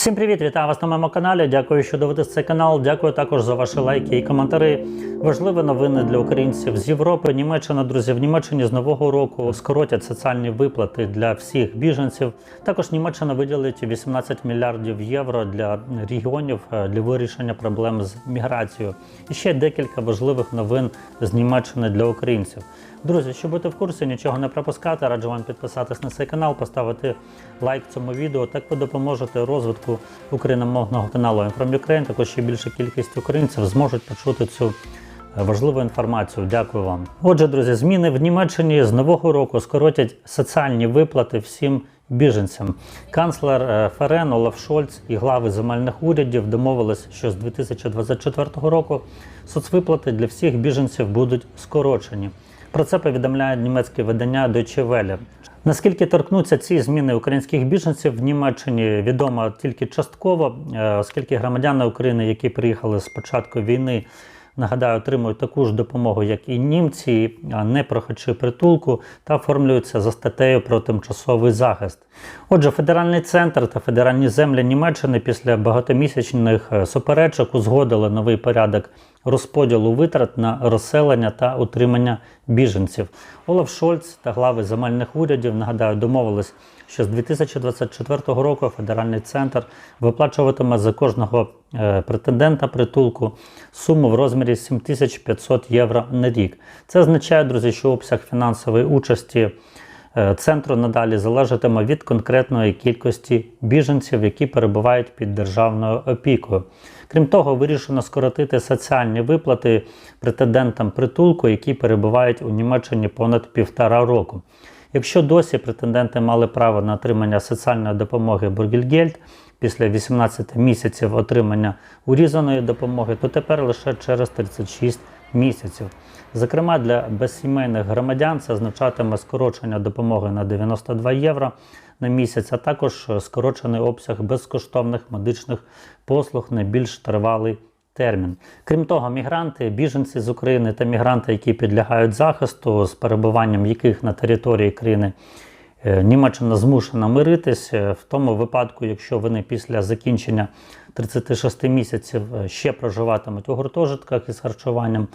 Всім привіт! Вітаю вас на моєму каналі. Дякую, що дивитесь цей канал. Дякую також за ваші лайки і коментарі. Важливі новини для українців з Європи. Німеччина, друзі, в Німеччині з нового року скоротять соціальні виплати для всіх біженців. Також Німеччина виділить 18 мільярдів євро для регіонів е, для вирішення проблем з міграцією. І ще декілька важливих новин з Німеччини для українців. Друзі, щоб бути в курсі, нічого не пропускати, раджу вам підписатись на цей канал, поставити лайк цьому відео. Так ви допоможете розвитку україномовного каналу from Ukraine. Також ще більша кількість українців зможуть почути цю е, важливу інформацію. Дякую вам. Отже, друзі, зміни в Німеччині з нового року скоротять соціальні виплати всім біженцям. Канцлер е, ФРН Олаф Шольц і глави земельних урядів домовились, що з 2024 року соцвиплати для всіх біженців будуть скорочені. Про це повідомляє німецьке видання Deutsche Welle. Наскільки торкнуться ці зміни українських біженців в Німеччині, відомо тільки частково, е, оскільки громадяни України, які приїхали з початку війни, нагадаю, отримують таку ж допомогу, як і німці, не прохачі притулку та оформлюються за статтею про тимчасовий захист. Отже, федеральний центр та федеральні землі Німеччини після багатомісячних е, суперечок узгодили новий порядок розподілу витрат на розселення та утримання біженців. Олаф Шольц та глави земельних урядів нагадаю домовились, що з 2024 року федеральний центр виплачуватиме за кожного е, претендента притулку суму в розмірі 7500 євро на рік. Це означає, друзі, що обсяг фінансової участі. е, Центру надалі залежатиме від конкретної кількості біженців, які перебувають під державною опікою. Крім того, вирішено скоротити соціальні виплати претендентам притулку, які перебувають у Німеччині понад півтора року. Якщо досі претенденти мали право на отримання соціальної допомоги Бургельгельд після 18 місяців отримання урізаної допомоги, то тепер лише через 36 місяців. Зокрема, для безсімейних громадян це означатиме скорочення допомоги на 92 євро на місяць, а також скорочений обсяг безкоштовних медичних послуг на більш тривалий термін. Крім того, мігранти, біженці з України та мігранти, які підлягають захисту, з перебуванням яких на території країни Німеччина змушена миритись е, в тому випадку, якщо вони після закінчення 36 місяців е, ще проживатимуть у гуртожитках із харчуванням,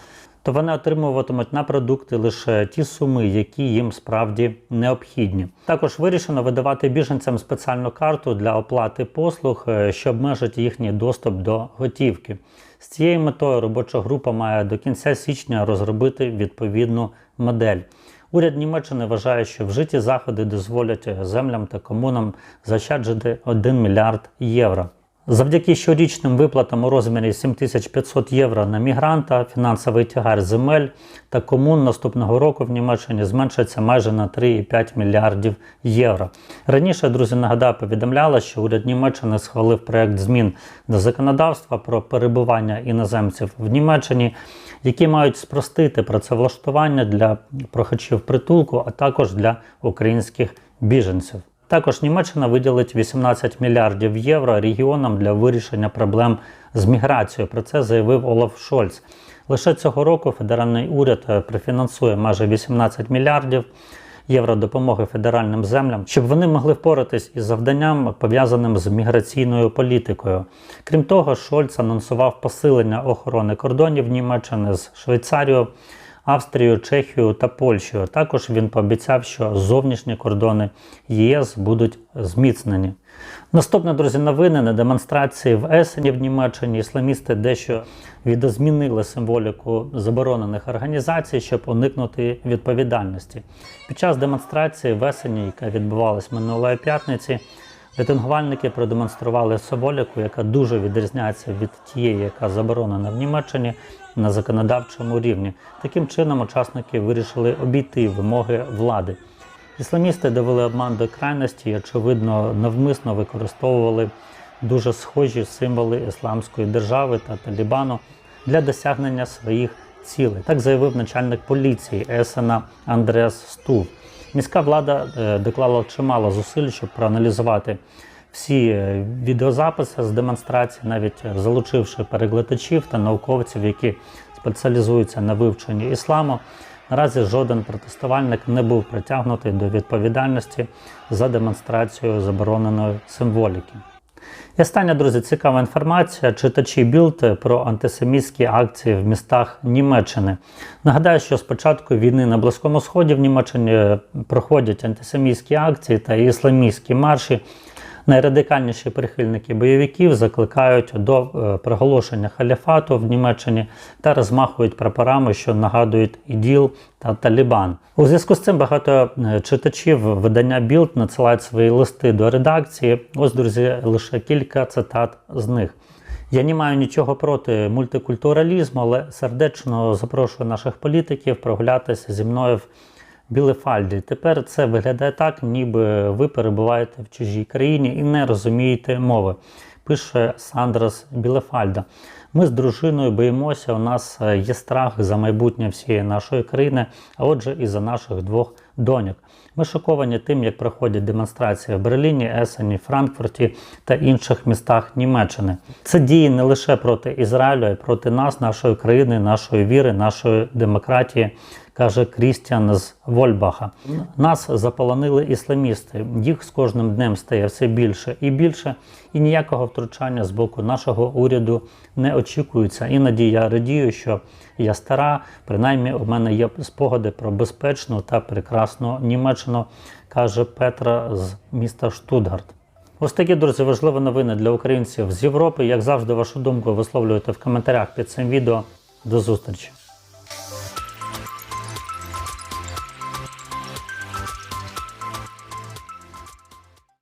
то вони отримуватимуть на продукти лише ті суми, які їм справді необхідні. Також вирішено видавати біженцям спеціальну карту для оплати послуг, е, що обмежить їхній доступ до готівки. З цією метою робоча група має до кінця січня розробити відповідну модель. Уряд Німеччини вважає, що вжиті заходи дозволять землям та комунам заощаджити 1 мільярд євро. Завдяки щорічним виплатам у розмірі 7500 євро на мігранта, фінансовий тягар земель та комун наступного року в Німеччині зменшиться майже на 3,5 мільярдів євро. Раніше, друзі, нагадаю, повідомляла, що уряд Німеччини схвалив проект змін до законодавства про перебування іноземців в Німеччині, які мають спростити працевлаштування для прохачів притулку, а також для українських біженців. Також Німеччина виділить 18 мільярдів євро регіонам для вирішення проблем з міграцією. Про це заявив Олаф Шольц. Лише цього року федеральний уряд е, профінансує майже 18 мільярдів євро допомоги федеральним землям, щоб вони могли впоратись із завданням, пов'язаним з міграційною політикою. Крім того, Шольц анонсував посилення охорони кордонів Німеччини з Швейцарією. Австрією, Чехією та Польщею. Також він пообіцяв, що зовнішні кордони ЄС будуть зміцнені. Наступне, друзі, новини на демонстрації в Есені в Німеччині. Ісламісти дещо відозмінили символіку заборонених організацій, щоб уникнути відповідальності. Під час демонстрації в Есені, яка відбувалась минулої п'ятниці, Рейтингувальники продемонстрували символіку, яка дуже відрізняється від тієї, яка заборонена в Німеччині на законодавчому рівні. Таким чином, учасники вирішили обійти вимоги влади. Ісламісти довели обман до крайності і, очевидно, навмисно використовували дуже схожі символи ісламської держави та Талібану для досягнення своїх цілей. Так заявив начальник поліції Есена Андреас Стув. Міська влада е, доклала чимало зусиль, щоб проаналізувати всі е, відеозаписи з демонстрації, навіть залучивши перекладачів та науковців, які спеціалізуються на вивченні ісламу. Наразі жоден протестувальник не був притягнутий до відповідальності за демонстрацію забороненої символіки. І остання, друзі, цікава інформація. Читачі Білд про антисемітські акції в містах Німеччини. Нагадаю, що з початку війни на Близькому Сході в Німеччині проходять антисемітські акції та ісламістські марші. Найрадикальніші прихильники бойовиків закликають до е, проголошення халіфату в Німеччині та розмахують прапорами, що нагадують іділ та Талібан. У зв'язку з цим багато е, читачів видання Білд надсилають свої листи до редакції. Ось, друзі, лише кілька цитат з них. Я не маю нічого проти мультикультуралізму, але сердечно запрошую наших політиків прогулятися зі мною в Білефальді. Тепер це виглядає так, ніби ви перебуваєте в чужій країні і не розумієте мови. Пише Сандрас Білефальда. Ми з дружиною боїмося. У нас е, є страх за майбутнє всієї нашої країни, а отже, і за наших двох доньок. Ми шоковані тим, як проходять демонстрації в Берліні, Есені, Франкфурті та інших містах Німеччини. Це дії не лише проти Ізраїлю, а й проти нас, нашої країни, нашої віри, нашої демократії. Каже Крістіан з Вольбаха. Нас заполонили ісламісти. Їх з кожним днем стає все більше і більше, і ніякого втручання з боку нашого уряду не очікується. Іноді я радію, що я стара, принаймні у мене є спогади про безпечну та прекрасну Німеччину, каже Петра з міста Штутгарт. Ось такі, друзі, важливі новини для українців з Європи. Як завжди, вашу думку висловлюєте в коментарях під цим відео. До зустрічі!